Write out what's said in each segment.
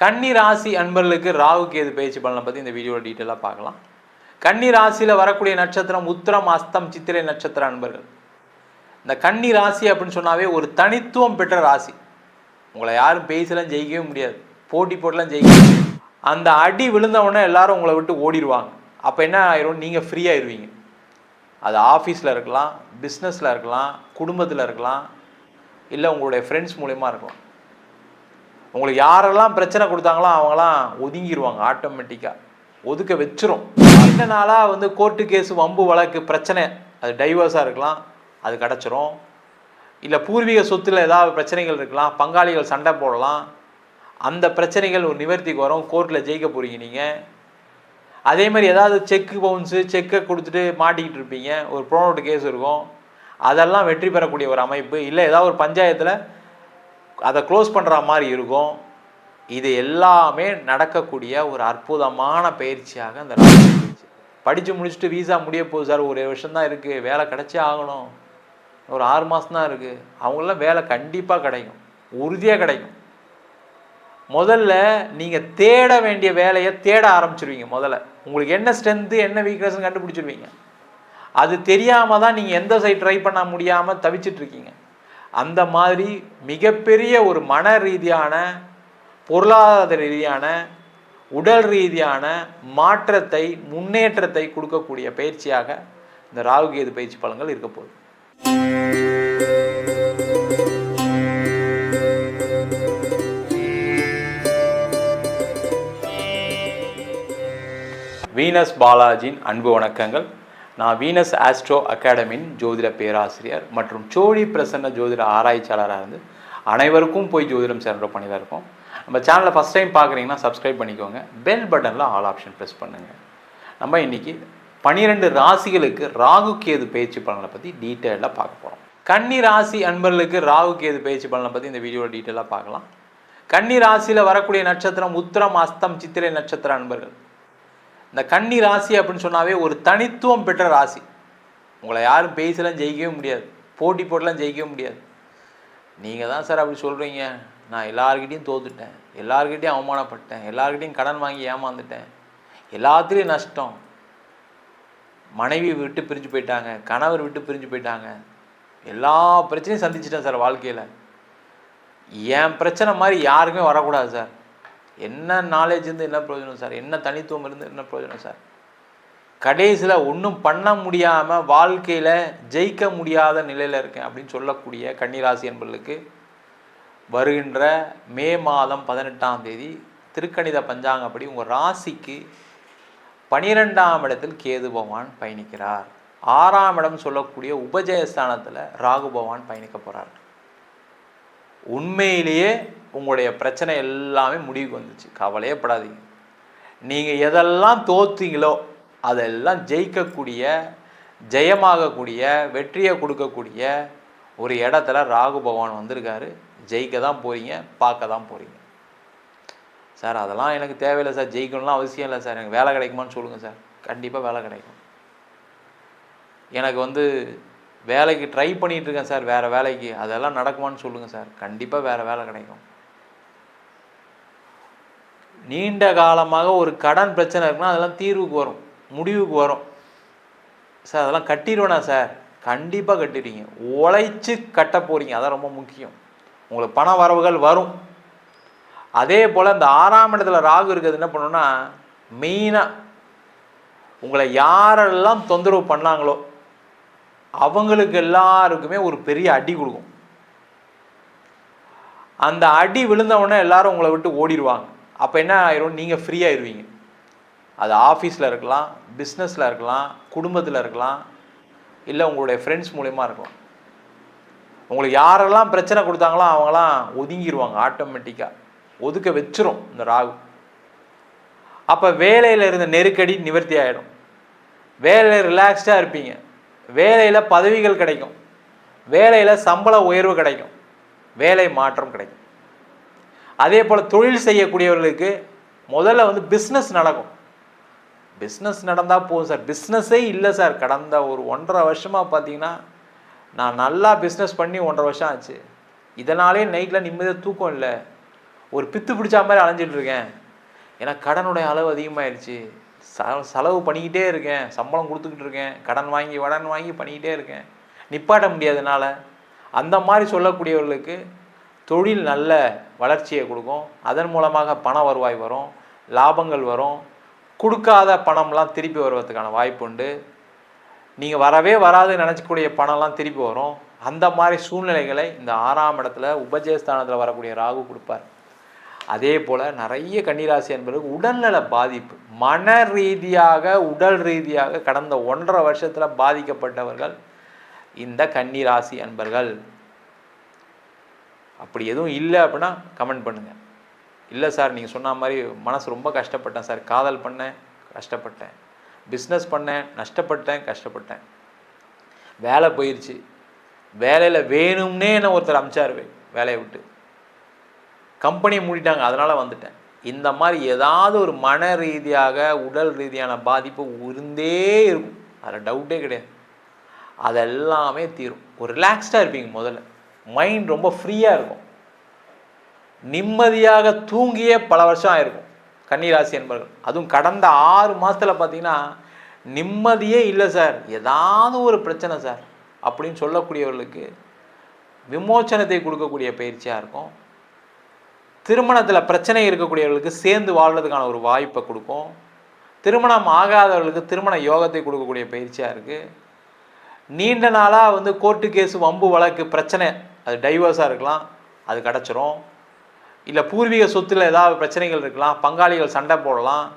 கன்னி ராசி அன்பர்களுக்கு ராகுக்கு எது பயிற்சி பலனை பற்றி இந்த வீடியோவில் டீட்டெயிலாக பார்க்கலாம். கன்னி ராசியில் வரக்கூடிய நட்சத்திரம் உத்திரம் அஸ்தம் சித்திரை நட்சத்திர அன்பர்கள். இந்த கன்னி ராசி அப்படின்னு சொன்னாவே ஒரு தனித்துவம் பெற்ற ராசி. உங்களை யாரும் பேசலாம் ஜெயிக்கவே முடியாது. போட்டி போட்டுலாம் ஜெயிக்க முடியாது. அந்த அடி விழுந்தவொடனே எல்லாரும் உங்களை விட்டு ஓடிடுவாங்க. அப்போ என்ன ஆயிரும்? நீங்கள் ஃப்ரீயாயிருவீங்க அது ஆஃபீஸில் இருக்கலாம் பிஸ்னஸில் இருக்கலாம் குடும்பத்தில் இருக்கலாம் இல்லை உங்களுடைய ஃப்ரெண்ட்ஸ் மூலயமா இருக்கலாம். உங்களுக்கு யாரெல்லாம் பிரச்சனை கொடுத்தாங்களோ அவங்களாம் ஒதுங்கிடுவாங்க ஆட்டோமேட்டிக்காக ஒதுக்க வச்சிரும். இந்த நாளாக வந்து கோர்ட்டு கேஸு வம்பு வழக்கு பிரச்சனை அது டைவர்ஸாக இருக்கலாம் அது கிடச்சிரும். இல்லை பூர்வீக சொத்துல ஏதாவது பிரச்சனைகள் இருக்கலாம் பங்காளிகள் சண்டை போடலாம் அந்த பிரச்சனைகள் ஒரு நிவர்த்திக்கு வரும் கோர்ட்டில் ஜெயிக்க போகிறீங்க நீங்கள் அதே மாதிரி ஏதாவது செக்கு பவுன்ஸு செக்கை கொடுத்துட்டு மாட்டிக்கிட்டு இருப்பீங்க ஒரு ப்ரோனோட்டு கேஸ் இருக்கும். அதெல்லாம் வெற்றி பெறக்கூடிய ஒரு அமைப்பு இல்லை ஏதாவது ஒரு பஞ்சாயத்தில் அதை க்ளோஸ் பண்ணுற மாதிரி இருக்கும். இது எல்லாமே நடக்கக்கூடிய ஒரு அற்புதமான பயிற்சியாக அந்த ராசி படித்து முடிச்சுட்டு வீசா முடிய போகுது சார் ஒரு வருஷம் தான் இருக்குது வேலை கிடச்சே ஆகணும். ஒரு ஆறு மாதம் தான் இருக்குது அவங்களாம் வேலை கண்டிப்பாக கிடைக்கும். உறுதியாக கிடைக்கும். முதல்ல நீங்கள் தேட வேண்டிய வேலையை தேட ஆரம்பிச்சிருவீங்க முதல்ல. உங்களுக்கு என்ன ஸ்ட்ரென்த்து என்ன வீக்னஸ்ன்னு கண்டுபிடிச்சிருவீங்க. அது தெரியாமல் தான் நீங்கள் எந்த சைட் ட்ரை பண்ண முடியாமல் தவிச்சிட்டு இருக்கீங்க. அந்த மாதிரி மிகப்பெரிய ஒரு மன ரீதியான பொருளாதார ரீதியான உடல் ரீதியான மாற்றத்தை முன்னேற்றத்தை கொடுக்கக்கூடிய பயிற்சியாக இந்த ராகுகேது பயிற்சி பலன்கள் இருக்க போகுது. வீனஸ் பாலாஜியின் அன்பு வணக்கங்கள். நான் வீனஸ் ஆஸ்ட்ரோ அகாடமியின் ஜோதிட பேராசிரியர் மற்றும் சோழி பிரசன்ன ஜோதிட ஆராய்ச்சியாளராக இருந்து அனைவருக்கும் போய் ஜோதிடம் சேர்ந்த பண்ணி தான் இருக்கோம். நம்ம சேனலை ஃபஸ்ட் டைம் பார்க்குறீங்கன்னா சப்ஸ்கிரைப் பண்ணிக்கோங்க. பெல் பட்டனில் ஆல் ஆப்ஷன் ப்ரெஸ் பண்ணுங்கள் நம்ம இன்றைக்கி பன்னிரெண்டு ராசிகளுக்கு ராகு கேது பயிற்சி பலனை பற்றி டீட்டெயிலாக பார்க்க போகிறோம் கன்னி ராசி அன்பர்களுக்கு ராகு கேது பயிற்சி பலனை பற்றி இந்த வீடியோவில் டீட்டெயிலாக பார்க்கலாம். கன்னி ராசியில் வரக்கூடிய நட்சத்திரம் உத்திரம் அஸ்தம் சித்திரை நட்சத்திர அன்பர்கள். இந்த கன்னி ராசி அப்படின்னு சொன்னாவே ஒரு தனித்துவம் பெற்ற ராசி. உங்களை யாரும் பேசலாம் ஜெயிக்கவே முடியாது. போட்டி போட்டுலாம் ஜெயிக்கவே முடியாது. நீங்கள் தான் சார் அப்படி சொல்கிறீங்க நான் எல்லாருக்கிட்டையும் தோத்துட்டேன். எல்லாருக்கிட்டையும் அவமானப்பட்டேன். எல்லாருக்கிட்டையும் கடன் வாங்கி ஏமாந்துட்டேன். எல்லாத்துலேயும் நஷ்டம். மனைவி விட்டு பிரிஞ்சு போயிட்டாங்க. கணவர் விட்டு பிரிஞ்சு போயிட்டாங்க. எல்லா பிரச்சனையும் சந்திச்சிட்டேன் சார் வாழ்க்கையில். என் பிரச்சனை மாதிரி யாருக்குமே வரக்கூடாது சார். என்ன நாலேஜ் இருந்து என்ன பிரயோஜனம் சார்? என்ன தனித்துவம் இருந்து என்ன பிரயோஜனம் சார்? கடைசியில் ஒன்றும் பண்ண முடியாமல் வாழ்க்கையில் ஜெயிக்க முடியாத நிலையில் இருக்கேன் அப்படின்னு சொல்லக்கூடிய கன்னிராசி என்பர்களுக்கு வருகின்ற மே மாதம் பதினெட்டாம் தேதி திருக்கணித பஞ்சாங்கப்படி உங்கள் ராசிக்கு பனிரெண்டாம் இடத்தில் கேது பகவான் பயணிக்கிறார். ஆறாம் இடம் சொல்லக்கூடிய உபஜயஸ்தானத்தில் ராகு பகவான் பயணிக்க போகிறார் உண்மையிலேயே உங்களுடைய பிரச்சனை எல்லாமே முடிவுக்கு வந்துச்சு. கவலையே படாதீங்க. நீங்கள் எதெல்லாம் தோத்தீங்களோ அதெல்லாம் ஜெயிக்கக்கூடிய ஜெயமாகக்கூடிய வெற்றியை கொடுக்கக்கூடிய ஒரு இடத்துல ராகு பகவான் வந்திருக்காரு. ஜெயிக்க தான் போகிறீங்க பார்க்க தான் போகிறீங்க சார் அதெல்லாம் எனக்கு தேவையில்லை சார். ஜெயிக்கணும்லாம் அவசியம் இல்லை சார். எனக்கு வேலை கிடைக்குமான்னு சொல்லுங்கள் சார். கண்டிப்பாக வேலை கிடைக்கும். எனக்கு வந்து வேலைக்கு ட்ரை பண்ணிகிட்ருக்கேன் சார். வேறு வேலைக்கு. அதெல்லாம் நடக்குமான்னு சொல்லுங்கள் சார். கண்டிப்பாக வேறு வேலை கிடைக்கும். நீண்ட காலமாக ஒரு கடன் பிரச்சனை இருக்குன்னா அதெல்லாம் தீர்வுக்கு வரும் முடிவுக்கு வரும். சார் அதெல்லாம் கட்டிடுவேனா சார்? கண்டிப்பாக கட்டிடுவீங்க. உழைச்சி கட்ட போகிறீங்க அதான் ரொம்ப முக்கியம். உங்களுக்கு பண வரவுகள் வரும். அதே போல் இந்த ஆறாம் இடத்துல ராகு இருக்கிறது என்ன பண்ணுன்னா மெயினாக உங்களை யாரெல்லாம் தொந்தரவு பண்ணாங்களோ அவங்களுக்கு எல்லாருக்குமே ஒரு பெரிய அடி கொடுக்கும். அந்த அடி விழுந்தவுடனே எல்லாரும் உங்களை விட்டு ஓடிடுவாங்க. அப்போ என்ன ஆயிரும்? நீங்கள் ஃப்ரீயாகிடுவீங்க அது ஆஃபீஸில் இருக்கலாம் பிஸ்னஸில் இருக்கலாம் குடும்பத்தில் இருக்கலாம் இல்லை உங்களுடைய ஃப்ரெண்ட்ஸ் மூலயமா இருக்கலாம். உங்களுக்கு யாரெல்லாம் பிரச்சனை கொடுத்தாங்களோ அவங்களாம் ஒதுங்கிடுவாங்க ஆட்டோமேட்டிக்காக ஒதுக்க வச்சிரும் இந்த ராகு. அப்போ வேலையில் இருந்த நெருக்கடி நிவர்த்தி ஆகிடும் வேலையில் ரிலாக்ஸ்டாக இருப்பீங்க. வேலையில் பதவிகள் கிடைக்கும். வேலையில் சம்பள உயர்வு கிடைக்கும். வேலை மாற்றம் கிடைக்கும். அதே போல் தொழில் செய்யக்கூடியவர்களுக்கு முதல்ல வந்து பிஸ்னஸ் நடக்கும். பிஸ்னஸ் நடந்தால் போதும் சார். பிஸ்னஸே இல்லை சார். கடந்த ஒரு ஒன்றரை வருஷமாக பார்த்தீங்கன்னா நான் நல்லா பிஸ்னஸ் பண்ணி ஒன்றரை வருஷம் ஆச்சு. இதனாலே நைட்டில் நிம்மதியாக தூக்கம் இல்லை. ஒரு பித்து பிடிச்சா மாதிரி அலைஞ்சிட்டு இருக்கேன். ஏன்னா கடனுடைய அளவு அதிகமாகிடுச்சு ச செலவு பண்ணிக்கிட்டே இருக்கேன். சம்பளம் கொடுத்துக்கிட்டு இருக்கேன். கடன் வாங்கி கடன் வாங்கி பண்ணிக்கிட்டே இருக்கேன். நிப்பாட்ட முடியாதனால அந்த மாதிரி சொல்லக்கூடியவர்களுக்கு தொழில் நல்ல வளர்ச்சியை கொடுக்கும். அதன் மூலமாக பண வருவாய் வரும் லாபங்கள் வரும். கொடுக்காத பணம்லாம் திருப்பி வருவதற்கான வாய்ப்பு உண்டு. நீங்கள் வரவே வராதுன்னு நினச்சக்கூடிய பணம்லாம் திருப்பி வரும். அந்த மாதிரி சூழ்நிலைகளை இந்த ஆறாம் இடத்துல உபஜயஸ்தானத்தில் வரக்கூடிய ராகு கொடுப்பார். அதே போல் நிறைய கன்னிராசி என்பது உடல்நல பாதிப்பு. மன ரீதியாக உடல் ரீதியாக கடந்த ஒன்றரை வருஷத்தில் பாதிக்கப்பட்டவர்கள் இந்த கன்னிராசி அன்பர்கள். அப்படி எதுவும் இல்லை அப்படின்னா கமெண்ட் பண்ணுங்கள் இல்லை சார் நீங்கள் சொன்ன மாதிரி மனசு ரொம்ப கஷ்டப்பட்டேன் சார். காதல் பண்ணேன் கஷ்டப்பட்டேன். பிஸ்னஸ் பண்ணேன் நஷ்டப்பட்டேன் கஷ்டப்பட்டேன். வேலை போயிடுச்சு வேலையில் வேணும்னே என்ன ஒருத்தர் அமிச்சார் வேலையை விட்டு. கம்பெனியை மூடிட்டாங்க அதனால் வந்துட்டேன். இந்த மாதிரி ஏதாவது ஒரு மன ரீதியாக உடல் ரீதியான பாதிப்பு இருந்தே இருக்கும். அதில் டவுட்டே கிடையாது. அதெல்லாமே தீரும். ஒரு ரிலாக்ஸ்டாக இருப்பீங்க முதல்ல. மைண்ட் ரொம்ப ஃப்ரீயாக இருக்கும். நிம்மதியாக தூங்கியே பல வருஷம் ஆயிருக்கும். கன்னிராசி என்பர்கள் அதுவும் கடந்த ஆறு மாதத்தில் பார்த்தீங்கன்னா நிம்மதியே இல்லை சார். ஏதாவது ஒரு பிரச்சனை சார். அப்படின்னு சொல்லக்கூடியவர்களுக்கு விமோச்சனத்தை கொடுக்கக்கூடிய பயிற்சியாக இருக்கும். திருமணத்தில் பிரச்சனை இருக்கக்கூடியவர்களுக்கு சேர்ந்து வாழ்றதுக்கான ஒரு வாய்ப்பை கொடுக்கும். திருமணம் ஆகாதவர்களுக்கு திருமண யோகத்தை கொடுக்கக்கூடிய பயிற்சியாக இருக்குது நீண்ட நாளாக வந்து கோர்ட்டு கேஸ் வம்பு வழக்கு பிரச்சனை அது டைவர்ஸாக இருக்கலாம் அது கிடச்சிரும். இல்லை பூர்வீக சொத்தில் ஏதாவது பிரச்சனைகள் இருக்கலாம் பங்காளிகள் சண்டை போடலாம்.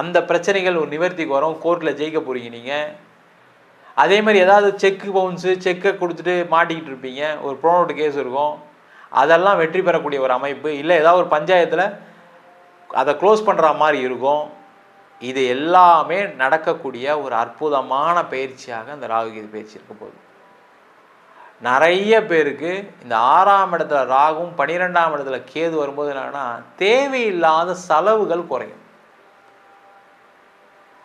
அந்த பிரச்சனைகள் ஒரு நிவர்த்திக்கு வரும் கோர்ட்டில் ஜெயிக்க போகிறீங்க நீங்கள் அதே மாதிரி ஏதாவது செக்கு பவுன்ஸு செக்கை கொடுத்துட்டு மாட்டிக்கிட்டு இருப்பீங்க. ஒரு ப்ரோனோட் கேஸ் இருக்கும். அதெல்லாம் வெற்றி பெறக்கூடிய ஒரு அமைப்பு. இல்லை ஏதாவது ஒரு பஞ்சாயத்தில் அதை க்ளோஸ் பண்ணுற மாதிரி இருக்கும். இது எல்லாமே நடக்கக்கூடிய ஒரு அற்புதமான பயிற்சியாக இந்த ராகுகேது பயிற்சி இருக்க போகுது. நிறைய பேருக்கு இந்த ஆறாம் இடத்துல ராகும் பனிரெண்டாம் இடத்துல கேது வரும்போது என்னன்னா தேவையில்லாத செலவுகள் குறையும்.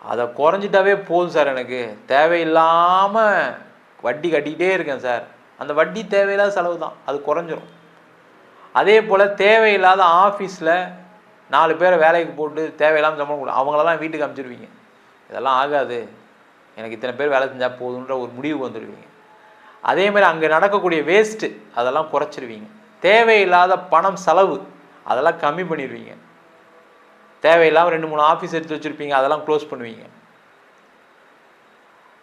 அதை குறைஞ்சிட்டாவே போதும் சார் எனக்கு. தேவையில்லாமல் வட்டி கட்டிக்கிட்டே இருக்கேன் சார். அந்த வட்டி தேவையில்லாத செலவு தான். அது குறைஞ்சிரும். அதே போல் தேவையில்லாத ஆஃபீஸில் நாலு பேரை வேலைக்கு போட்டு தேவையில்லாமல் சம்பளம் கொடு அவங்களெல்லாம் வீட்டுக்கு அனுப்பிச்சிருவீங்க இதெல்லாம் ஆகாது. எனக்கு இத்தனை பேர் வேலை செஞ்சால் போதுன்ற ஒரு முடிவுக்கு வந்துடுவீங்க அதே மாதிரி அங்கே நடக்கக்கூடிய வேஸ்ட்டு அதெல்லாம் குறைச்சிருவீங்க. தேவையில்லாத பணம் செலவு அதெல்லாம் கம்மி பண்ணிடுவீங்க தேவையில்லாமல் ரெண்டு மூணு ஆஃபீஸ் எடுத்து வச்சுருப்பீங்க அதெல்லாம் க்ளோஸ் பண்ணுவீங்க.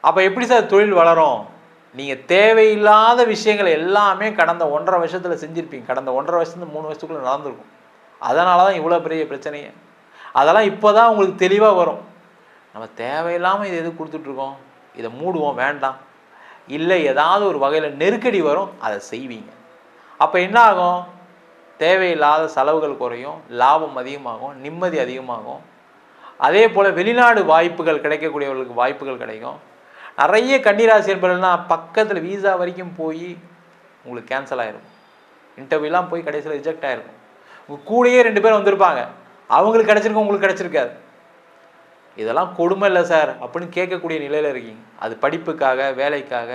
அப்போ எப்படி சார் தொழில் வளரும்? நீங்கள் தேவையில்லாத விஷயங்களை எல்லாமே கடந்த ஒன்றரை வருஷத்தில் செஞ்சுருப்பீங்க. கடந்த ஒன்றரை வருஷத்துல மூணு வருஷத்துக்குள்ளே நடந்திருக்கும். அதனால தான் இவ்வளோ பெரிய பிரச்சனையே. அதெல்லாம் இப்போ தான் உங்களுக்கு தெளிவாக வரும். நம்ம தேவையில்லாமல் இது எது கொடுத்துட்ருக்கோம் இதை மூடுவோம் வேண்டாம். இல்லை ஏதாவது ஒரு வகையில் நெருக்கடி வரும் அதை செய்வீங்க. அப்போ என்ன ஆகும் தேவையில்லாத செலவுகள் குறையும் லாபம் அதிகமாகும் நிம்மதி அதிகமாகும். அதே போல் வெளிநாடு வாய்ப்புகள் கிடைக்கக்கூடியவர்களுக்கு வாய்ப்புகள் கிடைக்கும். நிறைய கன்னிராசி என்பவர்கள்லாம் பக்கத்தில் வீசா வரைக்கும் போய் உங்களுக்கு கேன்சல் ஆகிரும் இன்டர்வியூலாம் போய் கடைசியில் ரிஜெக்ட் ஆகிருக்கும் உங்கள் கூடயே ரெண்டு பேர் வந்திருப்பாங்க. அவங்களுக்கு கிடச்சிருக்கும் உங்களுக்கு கிடச்சிருக்காது. இதெல்லாம் கொடுமை இல்லை சார் அப்படின்னு கேட்கக்கூடிய நிலையில் இருக்கீங்க. அது படிப்புக்காக வேலைக்காக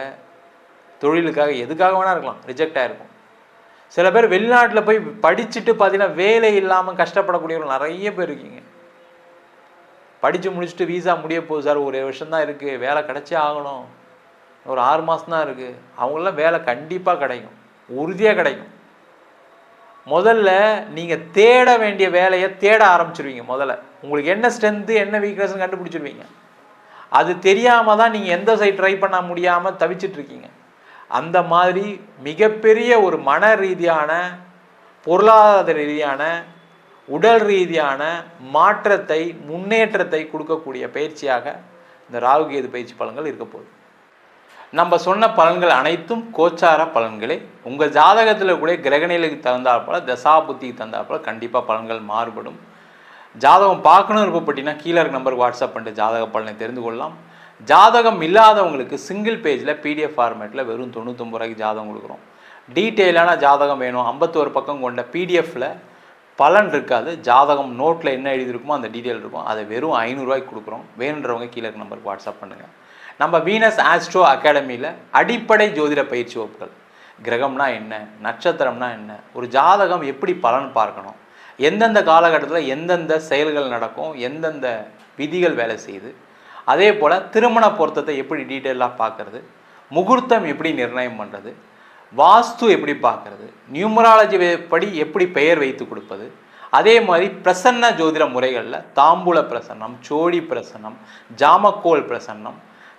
தொழிலுக்காக எதுக்காக வேணால் இருக்கலாம் ரிஜெக்ட் ஆகிருக்கும் சில பேர் வெளிநாட்டில் போய் படிச்சுட்டு பார்த்தீங்கன்னா வேலை இல்லாமல் கஷ்டப்படக்கூடியவர்கள் நிறைய பேர் இருக்கீங்க. படித்து முடிச்சுட்டு வீசா முடிய போகுது சார் ஒரு வருஷம் தான் இருக்குது வேலை கிடச்சே ஆகணும். ஒரு ஆறு மாதம் தான் இருக்குது அவங்களாம் வேலை கண்டிப்பாக கிடைக்கும். உறுதியாக கிடைக்கும். முதல்ல நீங்கள் தேட வேண்டிய வேலையை தேட ஆரம்பிச்சிருவீங்க முதல்ல. உங்களுக்கு என்ன ஸ்ட்ரென்த்து என்ன வீக்னஸ்ன்னு கண்டுபிடிச்சிருவீங்க. அது தெரியாமல் தான் நீங்கள் எந்த சைட் ட்ரை பண்ண முடியாமல் தவிச்சிட்ருக்கீங்க அந்த மாதிரி மிகப்பெரிய ஒரு மன ரீதியான பொருளாதார ரீதியான உடல் ரீதியான மாற்றத்தை முன்னேற்றத்தை கொடுக்கக்கூடிய பயிற்சியாக இந்த ராகுகேது பயிற்சி பலன்கள் இருக்க போகுது. நம்ம சொன்ன பலன்கள் அனைத்தும் கோச்சார பலன்களே. உங்கள் ஜாதகத்தில் கூட கிரகணிகளுக்கு தகுந்தாற்போல் தசா புத்திக்கு கண்டிப்பாக பலன்கள் மாறுபடும். ஜாதகம் பார்க்கணும் விருப்பப்பட்டீங்கன்னா கீழே இருக்க நம்பருக்கு வாட்ஸ்அப் பண்ணிட்டு ஜாதக பலனை தெரிந்து கொள்ளலாம். ஜாதகம் இல்லாதவங்களுக்கு சிங்கிள் பேஜில் பிடிஎஃப் ஃபார்மேட்டில் வெறும் தொண்ணூத்தொம்பது ரூபாய்க்கு ஜாதகம் கொடுக்குறோம். டீட்டெயிலான ஜாதகம் வேணும். ஐம்பத்தோரு பக்கம் கொண்ட பிடிஎஃப்பில் பலன் இருக்காது. ஜாதகம் நோட்டில் என்ன எழுதியிருக்குமோ அந்த டீட்டெயில் இருக்கும். அதை வெறும் ஐநூறுரூவாய்க்கு கொடுக்குறோம். வேணுன்றவங்க கீழே இருக்க நம்பருக்கு வாட்ஸ்அப் பண்ணுங்கள் நம்ம வீனஸ் ஆஸ்ட்ரோ அகாடமியில் அடிப்படை ஜோதிட பயிற்சி வகுப்புகள். கிரகம்னா என்ன? நட்சத்திரம்னா என்ன? ஒரு ஜாதகம் எப்படி பலன் பார்க்கணும்? எந்தெந்த காலகட்டத்தில் எந்தெந்த செயல்கள் நடக்கும்? எந்தெந்த விதிகள் வேலை செய்யுது? அதே போல் திருமண பொருத்தத்தை எப்படி டீட்டெயிலாக பார்க்குறது? முகூர்த்தம் எப்படி நிர்ணயம் பண்ணுறது வாஸ்து எப்படி பார்க்குறது? நியூமராலஜி படி எப்படி பெயர் வைத்து கொடுப்பது? அதே மாதிரி பிரசன்ன ஜோதிட முறைகளில் தாம்பூல பிரசன்னம் சோழி பிரசன்னம் ஜாமக்கோல் பிரசன்னம்